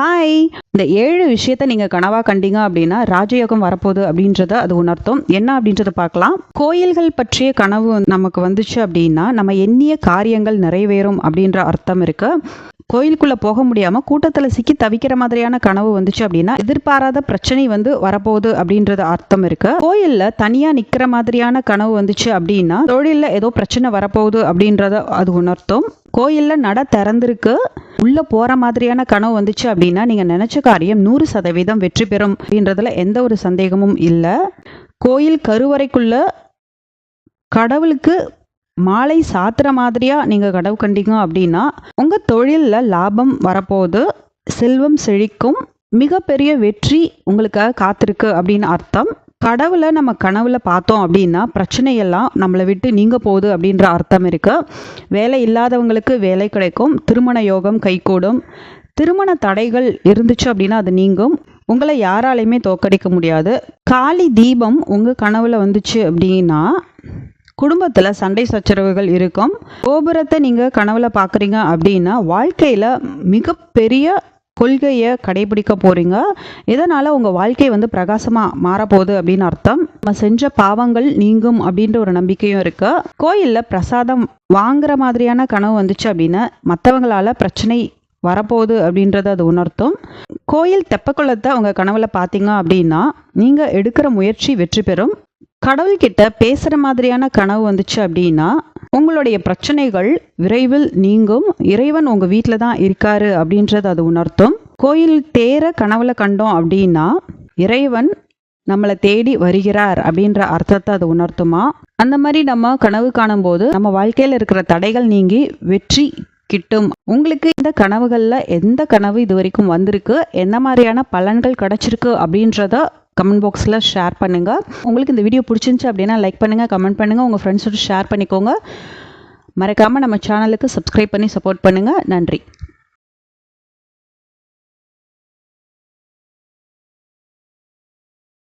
Hi இந்த ஏழு விஷயத்த நீங்க கனவா கண்டீங்க அப்படின்னா ராஜயோகம் வரப்போகுது அப்படின்றத அது உணர்த்தும் என்ன அப்படின்றத பார்க்கலாம். கோயில்கள் பற்றிய கனவு வந்து நமக்கு வந்துச்சு அப்படின்னா நம்ம எண்ணிய காரியங்கள் நிறைவேறும் அப்படின்ற அர்த்தம் இருக்கு. கோயிலுக்குள்ளே போக முடியாம கூட்டத்தில் சிக்கி தவிக்கிற மாதிரியான கனவு வந்துச்சு அப்படின்னா எதிர்பாராத பிரச்சனை வந்து வரப்போகுது அப்படின்றது அர்த்தம் இருக்கு. கோயிலில் தனியாக நிற்கிற மாதிரியான கனவு வந்துச்சு அப்படின்னா தொழிலில் ஏதோ பிரச்சனை வரப்போகுது அப்படின்றத அது உணர்த்தும் கோயிலில் நட திறந்திருக்கு. உள்ள போற மாதிரியான கனவு வந்துச்சு அப்படின்னா நீங்க நினைச்ச காரியம் நூறு சதவீதம் வெற்றி பெறும் அப்படின்றதுல எந்த ஒரு சந்தேகமும் இல்லை. கோயில் கருவறைக்குள்ள கடவுளுக்கு மாலை சாத்துற மாதிரியா நீங்க கடவு கண்டிங்க அப்படின்னா உங்க தொழில்ல லாபம் வரப்போது செல்வம் செழிக்கும் மிகப்பெரிய வெற்றி உங்களுக்காக காத்திருக்கு அப்படின்னு அர்த்தம். கடவுளை நம்ம கனவுல பார்த்தோம் அப்படின்னா பிரச்சனையெல்லாம் நம்மளை விட்டு நீங்க போகுது அப்படின்ற அர்த்தம் இருக்கு. வேலை இல்லாதவங்களுக்கு வேலை கிடைக்கும் திருமண யோகம் கைகூடும். திருமண தடைகள் இருந்துச்சு அப்படின்னா அது நீங்கும். உங்களை யாராலையுமே தோக்கடிக்க முடியாது. காளி தீபம் உங்க கனவுல வந்துச்சு அப்படின்னா குடும்பத்தில் சண்டை சச்சரவுகள் இருக்கும். கோபுரத்தை நீங்கள் கனவில் பார்க்குறீங்க அப்படின்னா வாழ்க்கையில் மிகப்பெரிய கொள்கையை கடைபிடிக்க போறீங்க. இதனால உங்க வாழ்க்கை வந்து பிரகாசமா மாறப்போகுது அப்படின்னு அர்த்தம்? நம்ம செஞ்ச பாவங்கள் நீங்கும் அப்படின்ற ஒரு நம்பிக்கையும் இருக்கு. கோயில்ல பிரசாதம் வாங்குற மாதிரியான கனவு வந்துச்சு அப்படின்னா மற்றவங்களால பிரச்சனை வரப்போகுது அப்படின்றத அது உணர்த்தும் கோயில் தெப்பக்குளத்தை உங்க கனவுல பார்த்தீங்க அப்படின்னா நீங்க எடுக்கிற முயற்சி வெற்றி பெறும். கடவுள்கிட்ட பேசுற மாதிரியான கனவு வந்துச்சு அப்படின்னா உங்களுடைய பிரச்சனைகள் விரைவில் நீங்கும். இறைவன் உங்க வீட்டில் தான் இருக்காரு அப்படின்றது அது உணர்த்தும். கோயில் தேர கனவுல கண்டோம் அப்படின்னா இறைவன் நம்மளை தேடி வருகிறார் அப்படின்ற அர்த்தத்தை அது உணர்த்துமா? அந்த மாதிரி நம்ம கனவு காணும்போது நம்ம வாழ்க்கையில் இருக்கிற தடைகள் நீங்கி வெற்றி கிட்டும். உங்களுக்கு இந்த கனவுகளில் எந்த கனவு இது வரைக்கும் வந்திருக்கு? என்ன மாதிரியான பலன்கள் கிடைச்சிருக்கு அப்படின்றத கமெண்ட் பாக்ஸில் ஷேர் பண்ணுங்கள் உங்களுக்கு இந்த வீடியோ பிடிச்சிருந்துச்சு அப்படின்னா லைக் பண்ணுங்கள் கமெண்ட் பண்ணுங்கள் உங்கள் ஃப்ரெண்ட்ஸோட ஷேர் பண்ணிக்கோங்க. மறக்காமல் நம்ம சேனலுக்கு சப்ஸ்கிரைப் பண்ணி சப்போர்ட் பண்ணுங்கள் நன்றி.